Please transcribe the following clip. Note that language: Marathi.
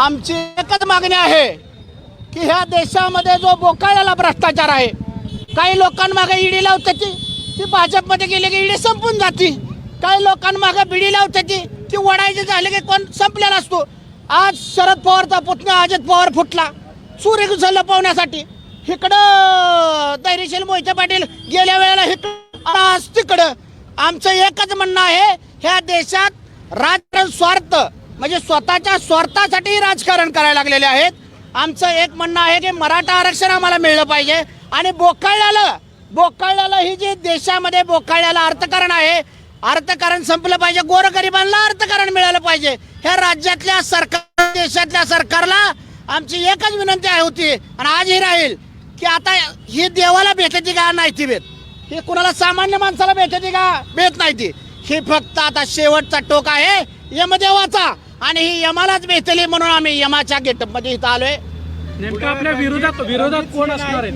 आमची एकच मागणी आहे की ह्या देशामध्ये जो बोकाळ्याला भ्रष्टाचार आहे काही लोकांमागे ईडी लावते ती ती भाजपमध्ये गेली की ईडी संपून जाते. काही लोकांमागे बिडी लावते ती ती वडायचे झाले की कोण संपलेला असतो. आज शरद पवारचा पुतण्या अजित पवार फुटला सूर्य लपवण्यासाठी इकडं धैर्यशील मोहिते पाटील गेल्या वेळेला इकडं आज तिकडं. आमचं एकच म्हणणं आहे ह्या देशात राजकारण स्वार्थ. म्हणजे स्वतःच्या स्वार्थासाठी राजकारण करायला लागलेले आहेत. आमचं एक म्हणणं आहे की मराठा आरक्षण आम्हाला मिळलं पाहिजे. आणि बोकाळल्याला बोकाळल्याला ही जी देशामध्ये बोकाळल्याला अर्थकारण आहे अर्थकारण संपलं पाहिजे. गोरगरिबांना अर्थकारण मिळालं पाहिजे. ह्या राज्यातल्या सरकार देशातल्या सरकारला आमची एकच विनंती आहे होती आणि आजही राहील की आता ही देवाला भेटते का नाही ती भेट? हे कुणाला सामान्य माणसाला भेटते का? भेट नाही ती. ही फक्त आता शेवटचा टोक आहे. यमदेवाचा. आणि ही यमालाच भेटली म्हणून आम्ही यमाच्या गेटअपमध्ये इथं आलोय. नेमकं आपल्या विरोधात विरोधात कोण असणार आहे?